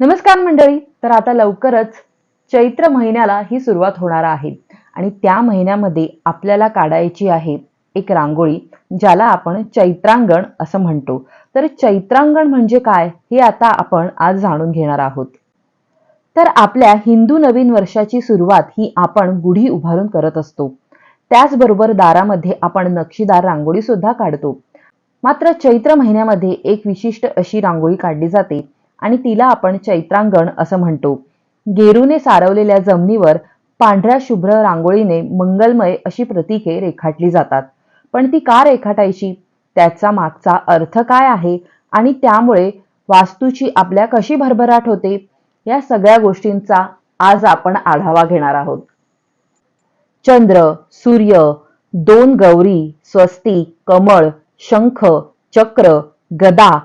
नमस्कार मंडळी. तर आता लवकरच चैत्र महिन्याला ही सुरुवात होणार आहे. आणि त्या महिन्यामध्ये आपल्याला काढायची आहे एक रांगोळी ज्याला आपण चैत्रांगण असं म्हणतो. तर चैत्रांगण म्हणजे काय? हे आता आपण आज जाणून घेणार आहोत. तर आपल्या हिंदू नवीन वर्षाची सुरुवात ही आपण गुढी उभारून करत असतो. त्याचबरोबर दारामध्ये आपण नक्षीदार रांगोळी सुद्धा काढतो. मात्र चैत्र महिन्यामध्ये एक विशिष्ट अशी रांगोळी काढली जाते आणि तिला आपण चैत्रांगण असं म्हणतो. गेरूने सारवलेल्या जमिनीवर पांढऱ्या शुभ्र रांगोळीने मंगलमय अशी प्रतीके रेखाटली जातात. पण ती का रेखाटायची? त्याचा मागचा अर्थ काय आहे? आणि त्यामुळे वास्तूची आपल्या कशी भरभराट होते? या सगळ्या गोष्टींचा आज आपण आढावा घेणार आहोत. चंद्र सूर्य दोन गौरी स्वस्तिक कमळ शंख चक्र गदा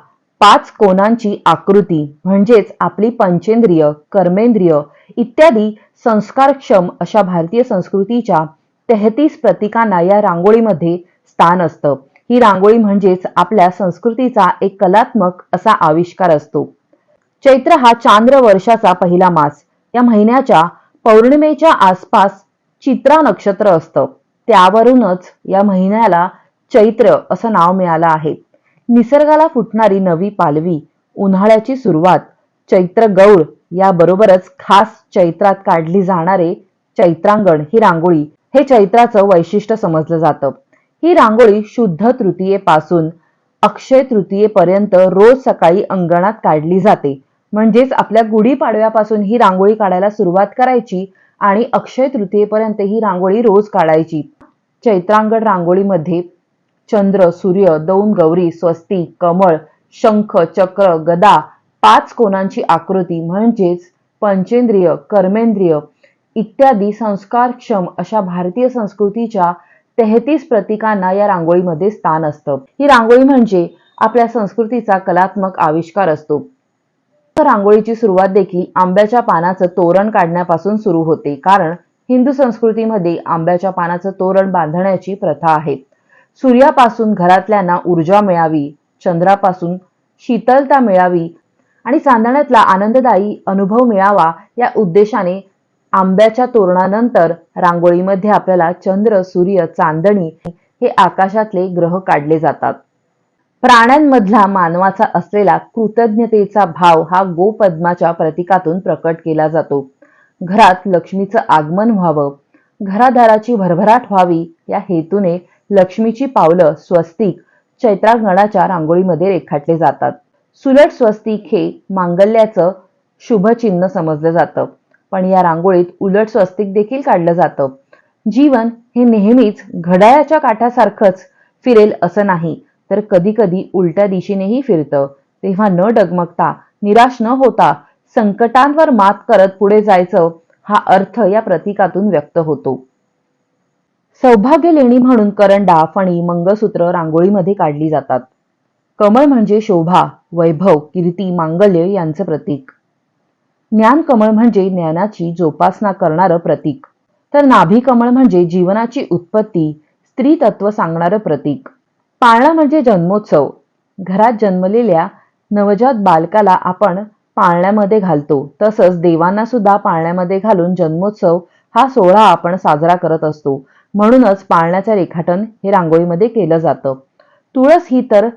पाच कोणांची आकृती म्हणजेच आपली पंचेंद्रिय कर्मेंद्रिय इत्यादी संस्कारक्षम अशा भारतीय संस्कृतीच्या तेहतीस प्रतीकांना या रांगोळीमध्ये स्थान असतं. ही रांगोळी म्हणजेच आपल्या संस्कृतीचा एक कलात्मक असा आविष्कार असतो. चैत्र हा चांद्र वर्षाचा पहिला मास. या महिन्याच्या पौर्णिमेच्या आसपास चित्रा नक्षत्र असतं. त्यावरूनच या महिन्याला चैत्र असं नाव मिळालं आहे. निसर्गाला फुटणारी नवी पालवी उन्हाळ्याची सुरुवात चैत्र गौळ याबरोबरच खास चैत्रात काढली जाणारे चैत्रांगण ही रांगोळी. हे चैत्राचं वैशिष्ट्य समजलं जातं. ही रांगोळी शुद्ध तृतीयेपासून अक्षय तृतीयेपर्यंत रोज सकाळी अंगणात काढली जाते. म्हणजेच आपल्या गुढीपाडव्यापासून ही रांगोळी काढायला सुरुवात करायची आणि अक्षय तृतीयेपर्यंत ही रांगोळी रोज काढायची. चैत्रांगण रांगोळीमध्ये चंद्र सूर्य दोन गौरी स्वस्ती कमळ शंख चक्र गदा पाच कोणांची आकृती म्हणजेच पंचेंद्रिय कर्मेंद्रिय इत्यादी संस्कारक्षम अशा भारतीय संस्कृतीच्या तेहतीस प्रतीकांना या रांगोळीमध्ये स्थान असतं. ही रांगोळी म्हणजे आपल्या संस्कृतीचा कलात्मक आविष्कार असतो. रांगोळीची सुरुवात देखील आंब्याच्या पानाचं तोरण काढण्यापासून सुरू होते कारण हिंदू संस्कृतीमध्ये आंब्याच्या पानाचं तोरण बांधण्याची प्रथा आहे. सूर्यापासून घरातल्यांना ऊर्जा मिळावी चंद्रापासून शीतलता मिळावी आणि चांदण्यातला आनंददायी अनुभव मिळावा या उद्देशाने आंब्याच्या तोरणानंतर रांगोळीमध्ये आपल्याला चंद्र सूर्य चांदणी हे आकाशातले ग्रह काढले जातात. प्राण्यांमधला मानवाचा असलेला कृतज्ञतेचा भाव हा गोपद्माच्या प्रतीकातून प्रकट केला जातो. घरात लक्ष्मीचं आगमन व्हावं घरादाराची भरभराट व्हावी या हेतूने लक्ष्मीची पावलं स्वस्तिक चैत्रागणाच्या रांगोळीमध्ये रेखाटले जातात. सुलट स्वस्तिक हे मांगल्याचं शुभचिन्ह समजलं जातं. पण या रांगोळीत उलट स्वस्तिक देखील काढलं जातं. जीवन हे नेहमीच घड्याळाच्या काठासारखंच फिरेल असं नाही तर कधी कधी उलट्या दिशेनेही फिरतं. तेव्हा न डगमगता निराश न होता संकटांवर मात करत पुढे जायचं हा अर्थ या प्रतीकातून व्यक्त होतो. सौभाग्य लेणी म्हणून करंडा फणी मंगळसूत्र रांगोळीमध्ये काढली जातात. कमळ म्हणजे शोभा वैभव कीर्ती मांगल्य यांचं प्रतीक. ज्ञान कमळ म्हणजे ज्ञानाची जोपासना करणारं प्रतीक. तर नाभी कमळ म्हणजे जीवनाची उत्पत्ती स्त्री तत्व सांगणारं प्रतीक. पाळणा म्हणजे जन्मोत्सव. घरात जन्मलेल्या नवजात बालकाला आपण पाळण्यामध्ये घालतो. तसंच देवांना सुद्धा पाळण्यामध्ये घालून जन्मोत्सव हा सोहळा आपण साजरा करत असतो. म्हणूनच पाळण्याचं रेखाटन हे रांगोळीमध्ये केलं जातं. तुळस ही तर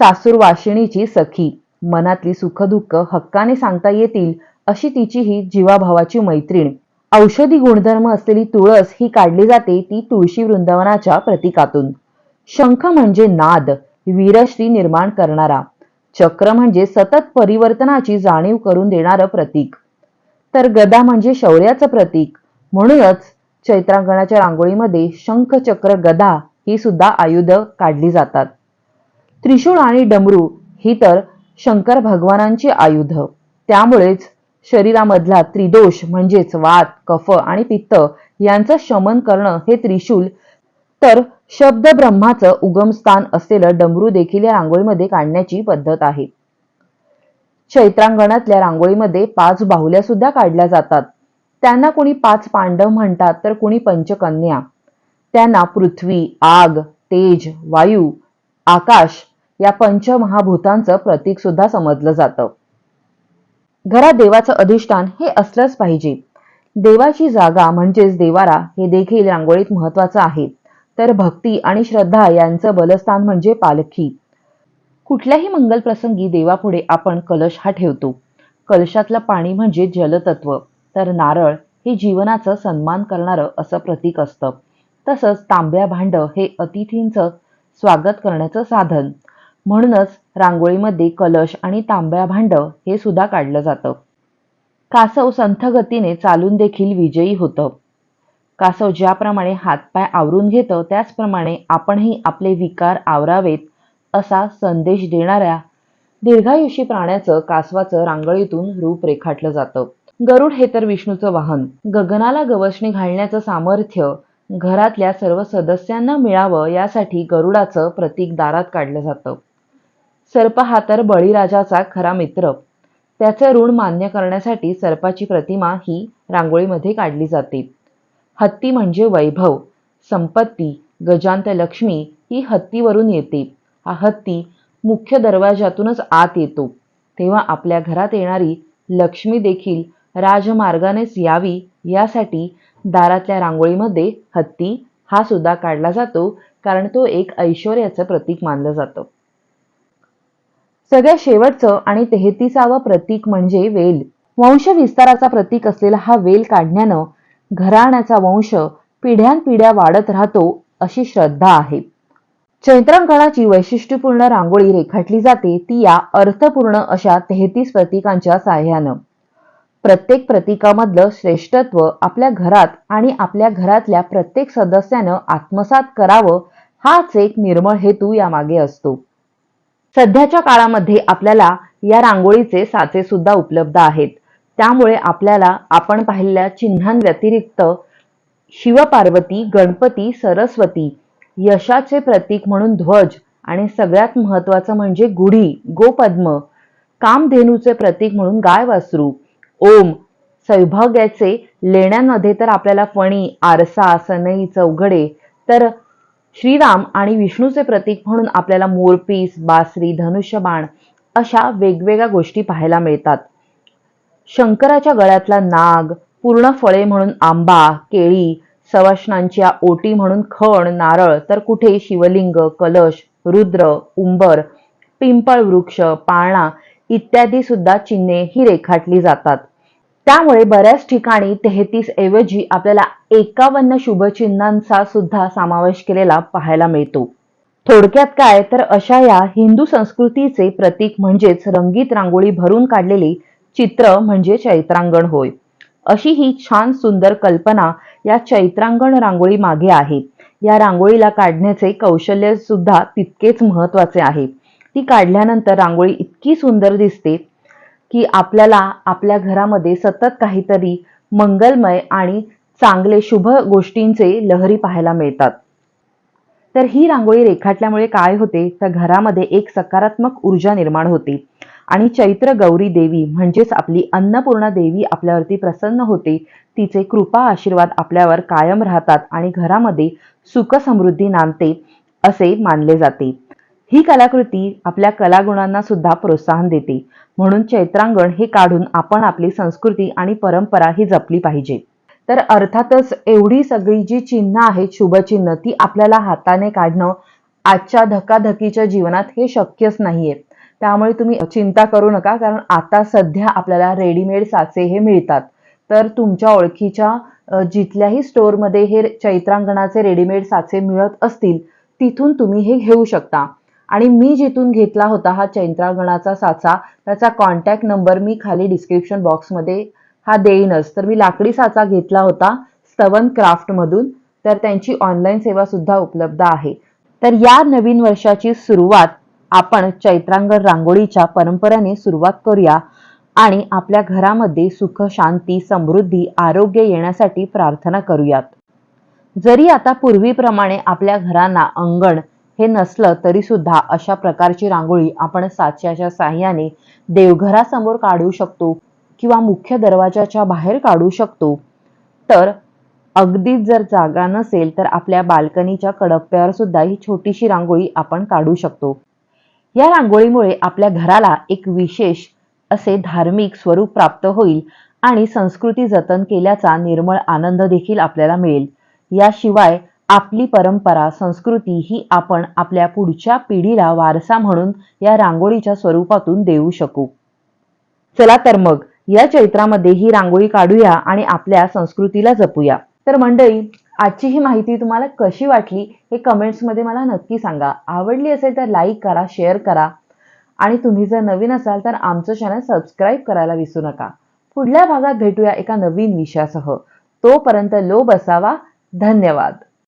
सासूरवाशिणीची सखी. मनातली सुखदुःख हक्काने सांगता येतील अशी तिची ही जीवाभावाची मैत्रीण. औषधी गुणधर्म असलेली तुळस ही काढली जाते ती तुळशी वृंदावनाच्या प्रतीकातून. शंख म्हणजे नाद वीरश्री निर्माण करणारा. चक्र म्हणजे सतत परिवर्तनाची जाणीव करून देणारं प्रतीक. तर गदा म्हणजे शौर्याचं प्रतीक. म्हणूनच चैत्रांगणाच्या रांगोळीमध्ये शंख चक्र गदा ही सुद्धा आयुध काढली जातात. त्रिशूळ आणि डमरू ही तर शंकर भगवानांची आयुध. त्यामुळेच शरीरामधला त्रिदोष म्हणजेच वात कफ आणि पित्त यांचं शमन करणं हे त्रिशूल तर शब्द ब्रह्माचं उगमस्थान असलेलं डमरू देखील या रांगोळीमध्ये काढण्याची पद्धत आहे. चैत्रांगणातल्या रांगोळीमध्ये पाच बाहुल्या सुद्धा काढल्या जातात. त्यांना कोणी पाच पांडव म्हणतात तर कोणी पंचकन्या. त्यांना पृथ्वी आग तेज वायू आकाश या पंचमहाभूतांचं प्रतीक सुद्धा समजलं जातं. घरात देवाचं अधिष्ठान हे असलंच पाहिजे. देवाची जागा म्हणजेच देवारा हे देखील रांगोळीत महत्वाचं आहे. तर भक्ती आणि श्रद्धा यांचं बलस्थान म्हणजे पालखी. कुठल्याही मंगल प्रसंगी देवापुढे आपण कलश हा ठेवतो. कलशातलं पाणी म्हणजे जलतत्व. तर नारळ हे जीवनाचं सन्मान करणारं असं प्रतीक असतं. तसंच तांब्या भांड हे अतिथींचं स्वागत करण्याचं साधन. म्हणूनच रांगोळीमध्ये कलश आणि तांब्या भांड हे सुद्धा काढलं जातं. कासव संथगतीने चालून देखील विजयी होतं. कासव ज्याप्रमाणे हातपाय आवरून घेतं त्याचप्रमाणे आपणही आपले विकार आवरावेत असा संदेश देणाऱ्या दीर्घायुषी प्राण्याचं कासवाचं रांगोळीतून रूप रेखाटलं जातं. गरुड हे तर विष्णूचं वाहन. गगनाला गवसणी घालण्याचं सामर्थ्य घरातल्या सर्व सदस्यांना मिळावं यासाठी गरुडाचं प्रतीक दारात काढलं जातं. सर्प हा तर बळीराजाचा खरा मित्र. त्याचे ऋण मान्य करण्यासाठी सर्पाची प्रतिमा ही रांगोळीमध्ये काढली जाते. हत्ती म्हणजे वैभव संपत्ती गजांत लक्ष्मी ही हत्तीवरून येते. हा हत्ती मुख्य दरवाजातूनच आत येतो. तेव्हा आपल्या घरात येणारी लक्ष्मी देखील राजमार्गानेच यावी यासाठी दारातल्या रांगोळीमध्ये हत्ती हा सुद्धा काढला जातो कारण तो एक ऐश्वर्याचं प्रतीक मानलं जातं. सगळ्यात शेवटचं आणि तेहतीसावं प्रतीक म्हणजे वेल. वंश विस्ताराचा प्रतीक असलेला हा वेल काढण्यानं घराण्याचा वंश पिढ्यानपिढ्या वाढत राहतो अशी श्रद्धा आहे. चैत्रांकणाची वैशिष्ट्यपूर्ण रांगोळी रेखाटली जाते ती या अर्थपूर्ण अशा तेहतीस प्रतीकांच्या साह्यानं. प्रत्येक प्रतीकामधलं श्रेष्ठत्व आपल्या घरात आणि आपल्या घरातल्या प्रत्येक सदस्यानं आत्मसात करावं हाच एक निर्मळ हेतू यामागे असतो. सध्याच्या काळामध्ये आपल्याला या रांगोळीचे साचे सुद्धा उपलब्ध आहेत. त्यामुळे आपल्याला आपण पाहिलेल्या चिन्हांव्यतिरिक्त शिवपार्वती गणपती सरस्वती यशाचे प्रतीक म्हणून ध्वज आणि सगळ्यात महत्वाचं म्हणजे गुढी गोपद्म कामधेनूचे प्रतीक म्हणून गाय वासरू ओम. सौभाग्याचे लेण्यांमध्ये तर आपल्याला फणी आरसा सनई चौघडे तर श्रीराम आणि विष्णूचे प्रतीक म्हणून आपल्याला मोरपीस बासरी धनुष्यबाण अशा वेगवेगळ्या गोष्टी पाहायला मिळतात. शंकराच्या गळ्यातला नाग पूर्ण फळे म्हणून आंबा केळी सवाष्णांच्या ओटी म्हणून खण नारळ तर कुठे शिवलिंग कलश रुद्र उंबर पिंपळ वृक्ष पाळणा इत्यादी सुद्धा चिन्हे ही रेखाटली जातात. त्यामुळे बऱ्याच ठिकाणी तेहतीस ऐवजी आपल्याला एकावन्न शुभचिन्हांचा सुद्धा समावेश केलेला पाहायला मिळतो. थोडक्यात काय? तर अशा या हिंदू संस्कृतीचे प्रतीक म्हणजेच रंगीत रांगोळी भरून काढलेले चित्र म्हणजे चैत्रांगण होय. अशी ही छान सुंदर कल्पना या चैत्रांगण रांगोळी मागे आहे. या रांगोळीला काढण्याचे कौशल्य सुद्धा तितकेच महत्त्वाचे आहे. ती काढल्यानंतर रांगोळी इतकी सुंदर दिसते की आपल्याला आपल्या घरामध्ये सतत काहीतरी मंगलमय आणि चांगले शुभ गोष्टींचे लहरी पाहायला मिळतात. तर ही रांगोळी रेखाटल्यामुळे काय होते? तर घरामध्ये एक सकारात्मक ऊर्जा निर्माण होते आणि चैत्र गौरी देवी म्हणजेच आपली अन्नपूर्णा देवी आपल्यावरती प्रसन्न होते. तिचे कृपा आशीर्वाद आपल्यावर कायम राहतात आणि घरामध्ये सुखसमृद्धी नांदते असे मानले जाते. ही कलाकृती आपल्या कलागुणांना सुद्धा प्रोत्साहन देते. म्हणून चैत्रांगण हे काढून आपण आपली संस्कृती आणि परंपरा ही जपली पाहिजे. तर अर्थातच एवढी सगळी जी चिन्ह आहेत शुभचिन्ह ती आपल्याला हाताने काढणं आजच्या धकाधकीच्या जीवनात हे शक्यच नाहीये. त्यामुळे तुम्ही चिंता करू नका कारण आता सध्या आपल्याला रेडीमेड साचे हे मिळतात. तर तुमच्या ओळखीच्या जिथल्याही स्टोअरमध्ये हे चैत्रांगणाचे रेडीमेड साचे मिळत असतील तिथून तुम्ही हे घेऊ शकता. आणि मी जिथून घेतला होता हा चैत्रांगणाचा साचा त्याचा कॉन्टॅक्ट नंबर मी खाली डिस्क्रिप्शन बॉक्समध्ये हा देईनच. तर मी लाकडी साचा घेतला होता स्तवन क्राफ्टमधून तर त्यांची ऑनलाईन सेवा सुद्धा उपलब्ध आहे. तर या नवीन वर्षाची सुरुवात आपण चैत्रांगण रांगोळीच्या परंपरेने सुरुवात करूया आणि आपल्या घरामध्ये सुख शांती समृद्धी आरोग्य येण्यासाठी प्रार्थना करूयात. जरी आता पूर्वीप्रमाणे आपल्या घरांना अंगण हे नसलं तरीसुद्धा अशा प्रकारची रांगोळी आपण साच्याच्या साह्याने देवघरासमोर काढू शकतो किंवा मुख्य दरवाजाच्या बाहेर काढू शकतो. तर अगदीच जर जागा नसेल तर आपल्या बाल्कनीच्या कडप्प्यावर सुद्धा ही छोटीशी रांगोळी आपण काढू शकतो. या रांगोळीमुळे आपल्या घराला एक विशेष असे धार्मिक स्वरूप प्राप्त होईल आणि संस्कृती जतन केल्याचा निर्मळ आनंद देखील आपल्याला मिळेल. याशिवाय आपली परंपरा संस्कृती ही आपण आपल्या पुढच्या पिढीला वारसा म्हणून या रांगोळीच्या स्वरूपातून देऊ शकू. चला तर मग या चैत्रामध्ये ही रांगोळी काढूया आणि आपल्या संस्कृतीला जपूया. तर मंडळी आजची ही माहिती तुम्हाला कशी वाटली हे कमेंट्समध्ये मला नक्की सांगा. आवडली असेल तर लाईक करा शेअर करा. आणि तुम्ही जर नवीन असाल तर आमचं चॅनल सबस्क्राईब करायला विसरू नका. पुढल्या भागात भेटूया एका नवीन विषयासह. तोपर्यंत लो बसावा धन्यवाद.